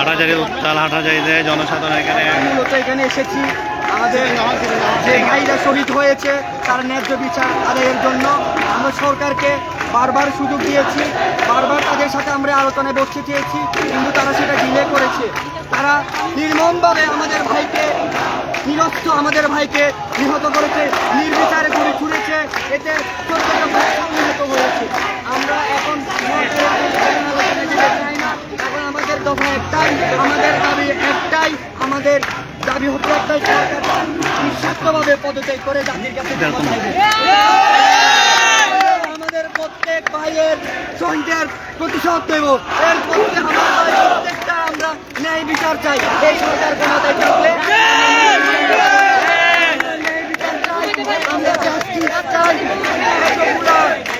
হাটাজারি উত্তাল হাটাজারিতে জনসাধারণ এখানে মূলত এখানে এসেছি। আমাদের যে ভাইরা শহীদ হয়েছে, তার ন্যায্য বিচার আদায়ের জন্য। আমরা সরকারকে বারবার সুযোগ দিয়েছি, বারবার তাদের সাথে আমরা আলোচনায় বসতে চেয়েছি, কিন্তু তারা সেটা ডিলে করেছে। তারা নির্মমভাবে আমাদের ভাইকে নিরস্ত আমাদের ভাইকে নিহত করেছে, নির্বিচারে গুলি ছুঁড়েছে। এতে প্রত্যেকটা ভাই হয়েছে। আমরা এখন আলোচনায় যেতে চাই না এখন আমাদের দফা একটাই আমাদের দাবি একটাই, আমাদের দাবি হচ্ছে একটাই, সরকার নিঃস্বার্থভাবে পদত্যাগ করে জাতির কাছে আমাদের প্রত্যেক ভাইয়ের শহীদের প্রতিশোধ দেব এর প্রতি প্রত্যেকটা আমরা ন্যায় বিচার চাই। এই সরকার ক্ষমতায় থাকলে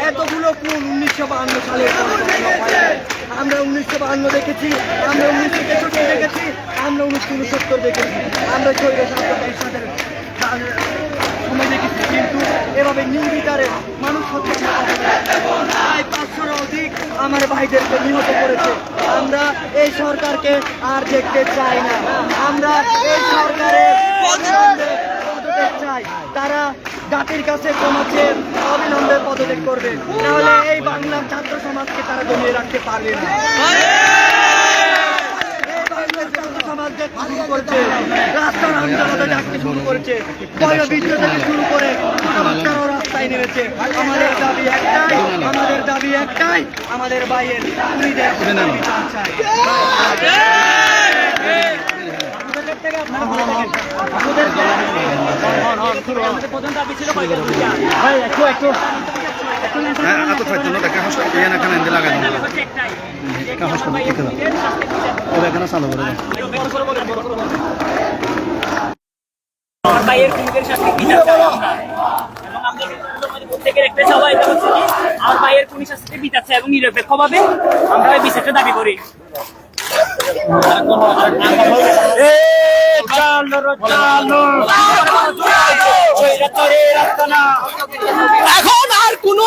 এতগুলো কোন উনিশশো বাহান্ন সালের উনিশশো বাহান্ন দেখেছি, আমরা উনিশশো তেষট্টি দেখেছি, আমরা উনিশশো উনসত্তর দেখেছি, আমরা সাথে সময় দেখেছি, কিন্তু এভাবে নির্বিচারে মানুষ হত্যা। প্রায় পাঁচশোর অধিক আমার ভাইদেরকে নিহত করেছে আমরা এই সরকারকে আর দেখতে চাই না আমরা এই সরকারের পদত্যাগ চাই। তারা জাতির কাছে কমাচ্ছে অবিলম্বে পদত্যাগ করবে। নাহলে এই বাংলার ছাত্র সমাজকে তারা দমিয়ে রাখতে পারবে না। ছাত্র সমাজ যে শুরু করেছে। রাস্তার আন্দোলনে ডাকতে শুরু করেছে বয়োবৃদ্ধ থেকে শুরু করে বাচ্চারাও রাস্তায় নেমেছে। আমাদের দাবি একটাই আমাদের দাবি একটাই আমাদের বাইয়ের খুনিদের বিচার চাই আপনাদের আমরা। এবং প্রত্যেকের সবাই আমার এবং নিরপেক্ষভাবে আমরা বিচারটা দাবি করি এখন আর কোনো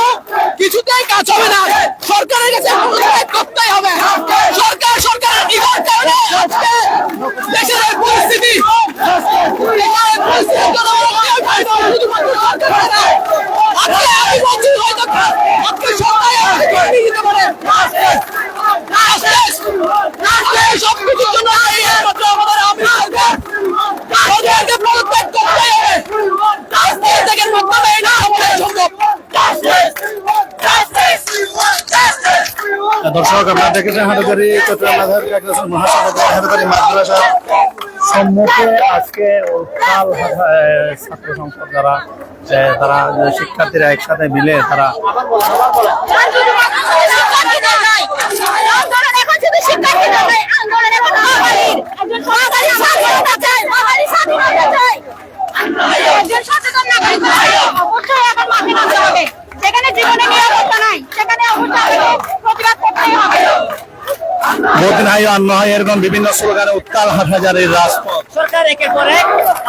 কিছুতেই কাজ হবে না। সরকারের কাছে করতেই হবে। সরকার সরকারের নিগড় কারণে আজকে দেশের এই পরিস্থিতি এই পরিস্থিতির জন্য শুধুমাত্র সরকার না। আজকে আমি বলছি হয়তো আজকে সবাই আমাকে এগিয়ে দিতে পারে আজকে আজকে সবকিছুর জন্য এই একমাত্র আমাদের আমি সরকারকে পদত্যাগ করতেই হবে রাজনীতি থেকে মাধ্যমে এটা আমাদের সম্ভব দর্শক আপনারা দেখেছেন হাটাজারি চট্টগ্রাম কাকরাসন মহাসড়ক হাটাজারি মাদ্রাসা সম্মুখে আজকে উত্তাল ছাত্র সংসদ যারা তারা শিক্ষার্থীরা একসাথে মিলে তারা। একজন সচেতন নাগরিক অবশ্যই এখন মাঠে নামতে হবে। যেখানে জীবনে নিরাপত্তা নাই সেখানে অবশ্যই প্রতিবাদ করতেই হবে। বহুদিন হাই অন্য হয় এরকম বিভিন্ন স্লোগানে উত্তাল হাটাজারির রাজপথ। সরকার একের পর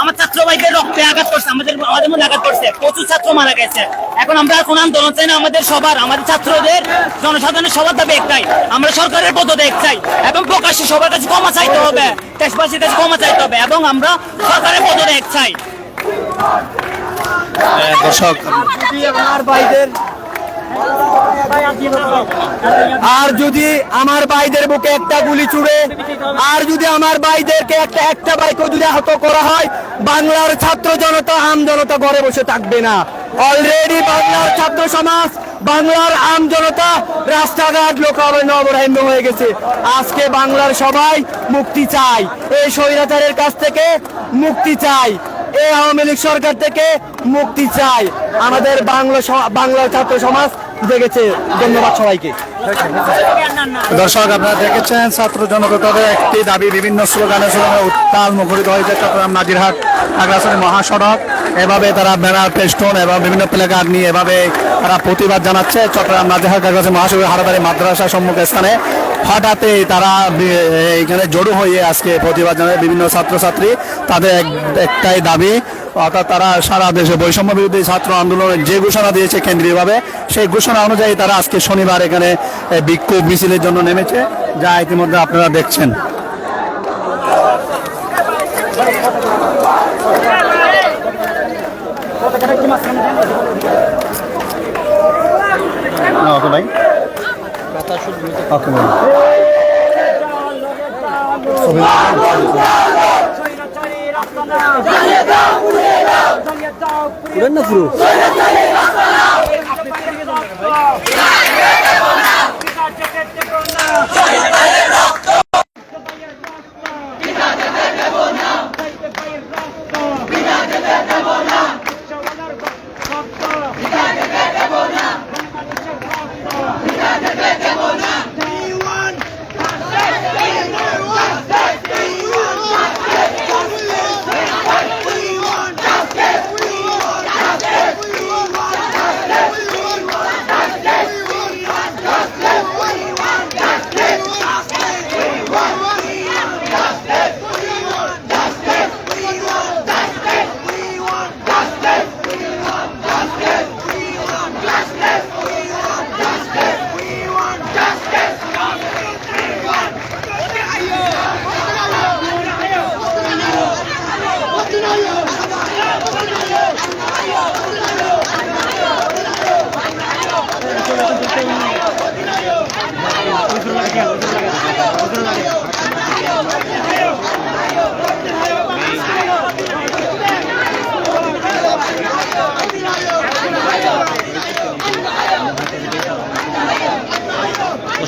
আমার ছাত্র ভাইদের রক্তে আঘাত করছে আমাদের আমাদের মধ্যে আঘাত করছে। প্রচুর ছাত্র মারা গেছে। এখন আমরা কোন আন্দোলন চাই না আমাদের সবার আমাদের ছাত্রদের জনসাধারণের সবার দাবি একটাই। আমরা সরকারের পদত্যাগ চাই এবং প্রকাশ্যে সবার কাছে ক্ষমা চাইতে হবে দেশবাসীর কাছে ক্ষমা চাইতে হবে এবং আমরা সরকারের পদত্যাগ চাই। দর্শক। আমার ভাইদের আর যদি আমার ভাইদের বুকে একটা গুলি চুড়ে আর যদি আমার ভাইদেরকে একটা একটা বাইকও যদি আহত করা হয়, বাংলার ছাত্র জনতা আম জনতা ঘরে বসে থাকবে না। অলরেডি বাংলার ছাত্র সমাজ, বাংলার আম জনতা রাস্তাঘাট লোকারণ্য অবরাহ্য হয়ে গেছে। আজকে বাংলার সবাই মুক্তি চাই এই স্বৈরাচারের কাছ থেকে মুক্তি চাই এই আওয়ামী লীগ সরকার থেকে মুক্তি চাই। আমাদের বাংলা বাংলার ছাত্র সমাজ জেগেছে ধন্যবাদ সবাইকে। দর্শক, আপনারা দেখেছেন, ছাত্র জনতাদের একটি দাবি, বিভিন্ন স্লোগানে স্লোগানে উত্তাল মুখরিত হয়েছে চট্টগ্রাম নাজিরহাট আগ্রাসনী মহাসড়ক। এভাবে তারা ব্যানার পেস্টন এবং বিভিন্ন প্লেকার্ড নিয়ে এভাবে তারা প্রতিবাদ জানাচ্ছে চট্টগ্রাম নাজিরহাট আগ্রাসনী মহাসড়ক হারাদারি মাদ্রাসা সম্মুখ স্থানে। হঠাৎই তারা এখানে জড়ো হয়ে আজকে প্রতিবাদ জানায় বিভিন্ন ছাত্রছাত্রী। তাদের একটাই দাবি অর্থাৎ তারা সারা দেশে বৈষম্য বিরোধী ছাত্র আন্দোলনের যে ঘোষণা দিয়েছে কেন্দ্রীয়ভাবে সেই ঘোষণা অনুযায়ী তারা আজকে শনিবার এখানে বিক্ষোভ মিছিলের জন্য নেমেছে। যা ইতিমধ্যে আপনারা দেখছেন। ভাই ওকে ভাই ওকে ভাই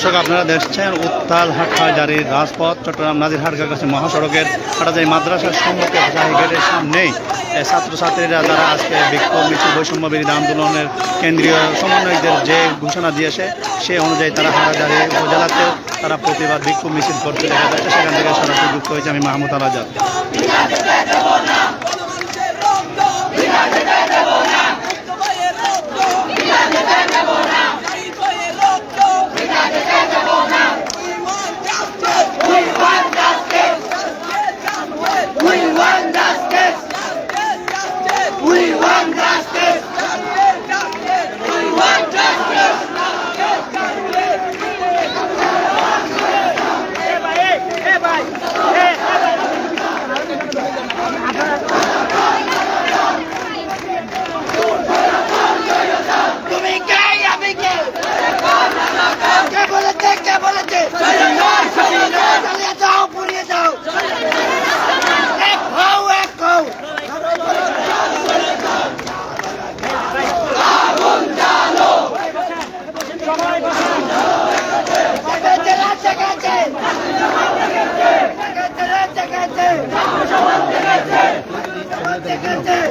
দর্শক, আপনারা দেখছেন উত্তাল হাটহাট জারির রাজপথ, চট্টগ্রাম নাজিরহাট কাছে মহাসড়কের হাটাজারি মাদ্রাসার সম্মুখে গেটের সামনেই ছাত্রছাত্রীরা যারা আজকে বিক্ষোভ, মিছিল বৈষম্য বিরোধী আন্দোলনের কেন্দ্রীয় সমন্বয়কদের যে ঘোষণা দিয়েছে, সে অনুযায়ী তারা হাটাজারি উপজেলাতেও তারা প্রতিবাদ বিক্ষোভ, মিছিল করতে দেখা যাচ্ছে। সেখান থেকে সরাসরি যুক্ত হয়েছে আমি মাহমুদ আল আজাদ। ちゃん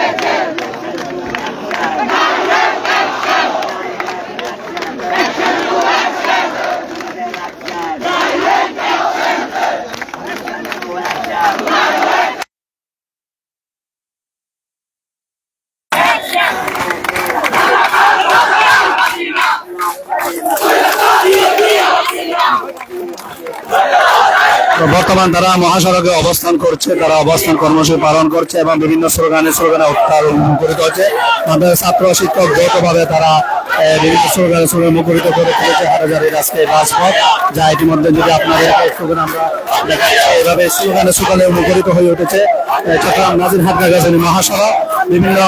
সমাজ বর্তমান তারা মহাসড়কে অবস্থান করছে, তারা অবস্থান কর্মসূচি পালন করছে এবং বিভিন্ন স্লোগানে স্লোগানে উত্তাল মুখরিত হচ্ছে। আমাদের ছাত্র, শিক্ষক যৌথভাবে তারা বিভিন্ন স্লোগানে স্লোগানে মুখরিত করে তুলেছে। হাটাজারির আজকে রাজপথ, যা ইতিমধ্যে যদি আপনাদের স্লোগান আমরা এভাবে স্লোগানে সকালে মুখরিত হয়ে উঠেছে। চট্টগ্রাম নাজিরহাট গাছালি মহাসড়ক বিভিন্ন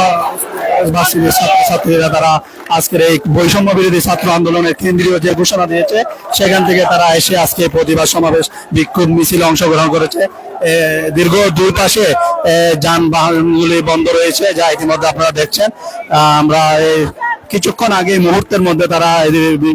বাসিনী ছাত্রছাত্রীরা তারা আজকের এই বৈষম্য বিরোধী ছাত্র আন্দোলনের কেন্দ্রীয় যে ঘোষণা দিয়েছে, সেখান থেকে তারা এসে আজকে প্রতিবাদ সমাবেশ, বিক্ষোভ মিছিলে অংশগ্রহণ করেছে। দীর্ঘ দুই পাশে যানবাহনগুলি বন্ধ রয়েছে, যা ইতিমধ্যে আপনারা দেখছেন। আমরা এই কিছুক্ষণ আগে মুহূর্তের মধ্যে তারা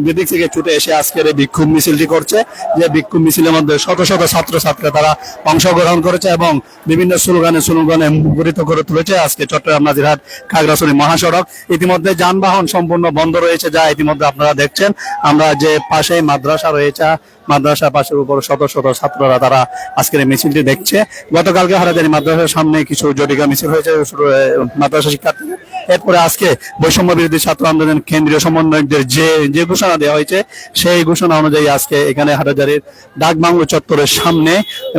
বিদিক থেকে ছুটে এসে আজকের এই বিক্ষোভ মিছিলটি করছে। যে বিক্ষোভ মিছিলের মধ্যে শত শত ছাত্র ছাত্রছাত্রী তারা অংশগ্রহণ করেছে এবং বিভিন্ন স্লোগানে স্লোগানে মুখরিত করে তুলেছে আজকে চট্টগ্রাম নাজিরহাট খাগড়াছড়ি মহাসড়ক। ইতিমধ্যে যানবাহন সম্পূর্ণ বন্ধ রয়েছে যা ইতিমধ্যে আপনারা দেখছেন। আমরা যে পাশে মাদ্রাসা রয়েছে, মাদ্রাসা পাশের উপর শত শত ছাত্ররা তারা আজকের এই মিছিলটি দেখছে। গতকালকে হারাজারি মাদ্রাসার সামনে কিছু জটিকা মিছিল হয়েছে মাদ্রাসা শিক্ষার্থী এরপরে আজকে বৈষম্য বিরোধী ছাত্র আন্দোলন কেন্দ্রীয় সমন্বয়কদের যে যে ঘোষণা দেওয়া হয়েছে, সেই ঘোষণা অনুযায়ী আজকে এখানে হাটাজারির ডাকবাংলো চত্বরের সামনে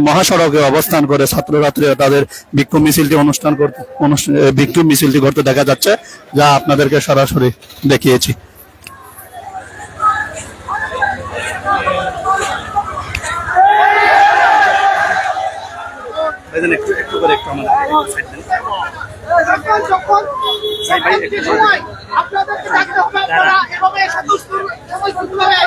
মহাসড়কে অবস্থান করে ছাত্রছাত্রীরা তাদের বিক্ষোভ মিছিলটি অনুষ্ঠান করতে বিক্ষোভ মিছিলটি করতে দেখা যাচ্ছে, যা আপনাদেরকে সরাসরি দেখিয়েছি। একটু করে একটু যখন যখন শিক্ষার্থীর সময় আপনাদেরকে ডাকতে হবে আপনারা এভাবে স্বতঃস্ফূর্তভাবে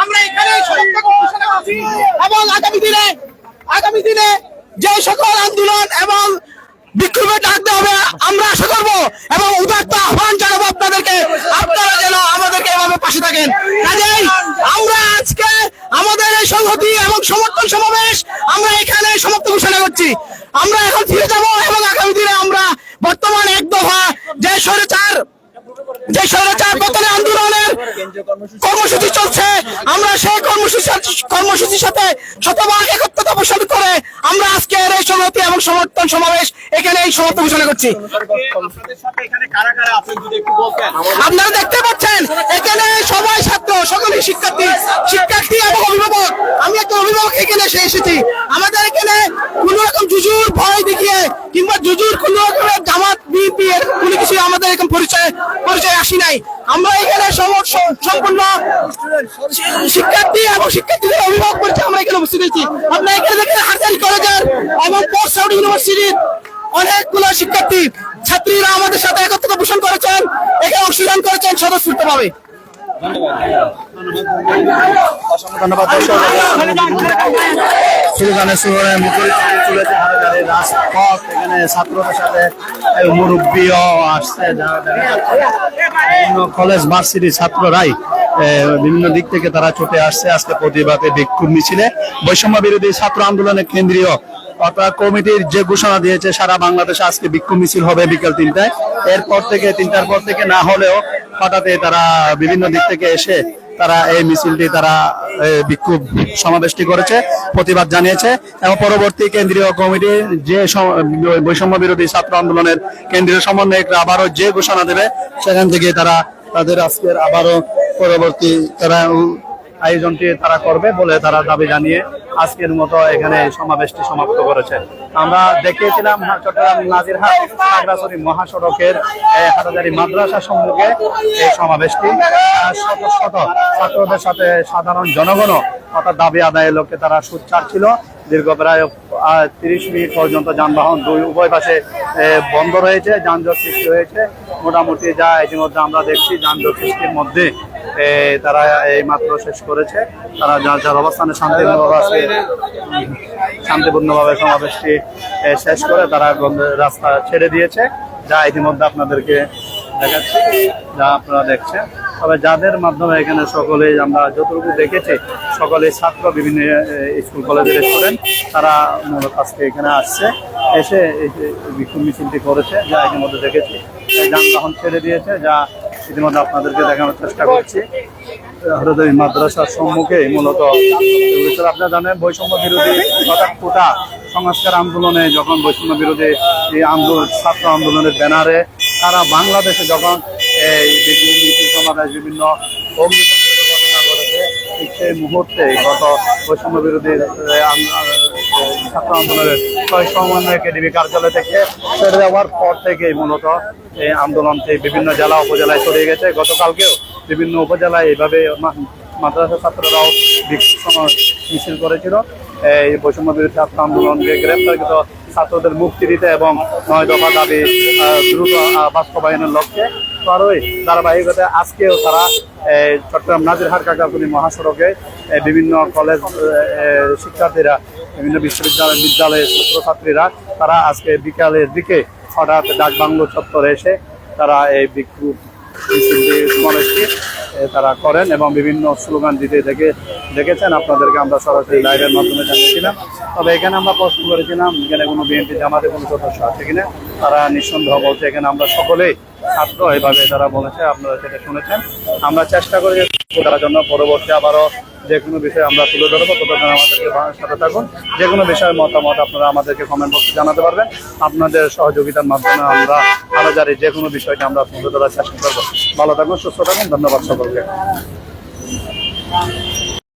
আমরা এখানে ঘোষণা করছি। এবং আগামী দিনে আগামী দিনে যে সকল আন্দোলন এবং বিক্ষোভে ডাকতে হবে, আমরা আশা করব এবং উদাত্ত আহ্বান জানাব আপনাদেরকে। আপনারা যেন আমাদেরকে এভাবে পাশে থাকেন। কাজেই আমরা আজকে আমাদের এই সংহতি এবং সমর্থন সমাবেশ আমরা এখানে সমাপ্ত ঘোষণা করছি। আমরা এখন ফিরে যাব এবং আগামী দিনে আমরা বর্তমান এক দফা যে স্বৈরাচার যে স্বৈরাচার পতনের আন্দোলনের কর্মসূচি চলছে, আমরা সেই কর্মসূচির সাথে করে আমরা এই সংহতি এবং সমর্থন সমাবেশ এখানে এই ঘোষণা করছি। আপনারা দেখতে পাচ্ছেন, এখানে সবাই ছাত্র, সকলেই শিক্ষার্থী শিক্ষার্থী এবং অভিভাবক। আমি একটা অভিভাবক, এখানে এসে এসেছি। আমাদের এখানে কোনো রকম জুজুর, ভয় দেখিয়ে কিংবা জুজুর কোনো রকমের জামাত এর কোনো কিছু আমাদের এরকম পরিচয় পরিচয় আসি নাই। আমরা এখানে সম- সম- সম্পূর্ণ শিক্ষার্থী এবং শিক্ষার্থীদের অভিভাবক পরিচয় আমরা এখানে উপস্থিত হয়েছি। আমরা এখানে দেখেন হাসান কলেজের এবং পোস্ট সাউথ ইউনিভার্সিটির অনেকগুলো শিক্ষার্থী, ছাত্রীরা আমাদের সাথে একত্রতা পোষণ করেছেন, এখানে অংশগ্রহণ করেছেন বিভিন্ন ছাত্ররাই বিভিন্ন দিক থেকে তারা ছুটে আসছে আজকে প্রতিবাদে বিক্ষোভ মিছিলে বৈষম্য বিরোধী ছাত্র আন্দোলনের কেন্দ্রীয় অর্থাৎ কমিটির যে ঘোষণা দিয়েছে সারা বাংলাদেশে আজকে বিক্ষোভ মিছিল হবে বিকেল তিনটায়। এরপর থেকে, তিনটার পর থেকে না হলেও হঠাৎ তারা বিভিন্ন দিক থেকে এসে তারা এই মিছিলটি তারা বিক্ষোভ সমাবেশটি করেছে, প্রতিবাদ জানিয়েছে এবং পরবর্তী কেন্দ্রীয় কমিটি যে বৈষম্য বিরোধী ছাত্র আন্দোলনের কেন্দ্রীয় সমন্বয়করা আবারও যে ঘোষণা দেবে, সেখান থেকে তারা তাদের আজকের আবারও পরবর্তী তারা আয়োজনটি তারা করবে বলে তারা দাবি জানিয়ে আজকের মতো এখানে সমাবেশটি সমাপ্ত করেছে। আমরা দেখিয়েছিলাম চট্টগ্রাম নাজিরহাট মহাসড়কের এ, হাটাজারি মাদ্রাসা সম্মুখে এই সমাবেশটি। শত শত ছাত্রদের সাথে সাধারণ জনগণও অর্থাৎ দাবি আদায়ের লক্ষ্যে তারা সুচ্চার ছিল। দীর্ঘ প্রায় তিরিশ মিনিট পর্যন্ত যানবাহন দুই উভয় পাশে বন্ধ রয়েছে যানজট সৃষ্টি হয়েছে। মোটামুটি যা ইতিমধ্যে আমরা দেখছি যানজট সৃষ্টির মধ্যে তারা এই মাত্র শেষ করেছে। তারা যার যার অবস্থানে শান্তিপূর্ণভাবে শান্তিপূর্ণভাবে সমাবেশটি শেষ করে তারা রাস্তা ছেড়ে দিয়েছে। যা ইতিমধ্যে আপনাদেরকে দেখাচ্ছি, যা আপনারা দেখছেন। তবে যাদের মাধ্যমে এখানে সকলে আমরা যতটুকু দেখেছি সকলে ছাত্র, বিভিন্ন স্কুল, কলেজের স্টুডেন্ট, তারা মূলত আজকে এখানে আসছে, এসে এই যে বিক্ষোভ মিছিলটি করেছে, যা ইতিমধ্যে দেখেছি। যানবাহন ছেড়ে দিয়েছে, যা ইতিমধ্যে আপনাদেরকে দেখানোর চেষ্টা করছি। হরদই মাদ্রাসার সম্মুখে মূলত আপনারা জানেন, বৈষম্য বিরোধী অর্থাৎ কোটা সংস্কার আন্দোলনে যখন বৈষম্য বিরোধী এই আন্দোলন, ছাত্র আন্দোলনের ব্যানারে তারা বাংলাদেশে যখন এই সমাবেশ, বিভিন্ন ঘটনা ঘটেছে সেই মুহূর্তে গত বৈষম্য বিরোধী ছাত্র আন্দোলনের ছয় সমন্বয় একাডেমি কার্যালয় থেকে ছেড়ে দেওয়ার পর থেকেই মূলত এই আন্দোলনটি বিভিন্ন জেলা উপজেলায় ছড়িয়ে গেছে। গতকালকেও বিভিন্ন উপজেলায় এইভাবে মাদ্রাসা ছাত্ররাও মিছিল করেছিল। এই বৈষম্য বিরোধী ছাত্র আন্দোলনকে গ্রেপ্তারকৃত ছাত্রদের মুক্তি দিতে এবং নয় দফা দাবি দ্রুত বাস্তবায়নের লক্ষ্যে তো আরোই ধারাবাহিকতায় আজকেও তারা চট্টগ্রাম নাজিরহাট কাকাপুরি মহাসড়কে বিভিন্ন কলেজ শিক্ষার্থীরা বিভিন্ন বিশ্ববিদ্যালয় বিদ্যালয়ের ছাত্রছাত্রীরা তারা আজকে বিকালের দিকে হঠাৎ ডাকবাংলো চত্বরে এসে তারা এই বিক্ষোভ সমাবেশটি তারা করেন এবং বিভিন্ন স্লোগান দিতে দেখে দেখেছেন। আপনাদেরকে আমরা সরাসরি লাইভের মাধ্যমে জানিয়েছিলাম। তবে এখানে আমরা প্রশ্ন করেছিলাম, এখানে কোনো বিএনপি জামাতে কোনো সদস্য আছে কিনা? তারা নিঃসন্দেহ বলছে, এখানে আমরা সকলেই ছাত্র, এভাবে তারা বলেছে, আপনারা সেটা শুনেছেন। আমরা চেষ্টা করি তার জন্য পরবর্তী আবারও যে কোনো বিষয়ে আমরা তুলে ধরবো। ততক্ষণ আমাদেরকে সাথে থাকুন। যে কোনো বিষয়ে মতামত আপনারা আমাদেরকে কমেন্ট বক্সে জানাতে পারবেন। আপনাদের সহযোগিতার মাধ্যমে আমরা আরও জানি যে কোনো বিষয়টা আমরা তুলে ধরার চেষ্টা করব। ভালো থাকুন, সুস্থ থাকুন, ধন্যবাদ সকলকে।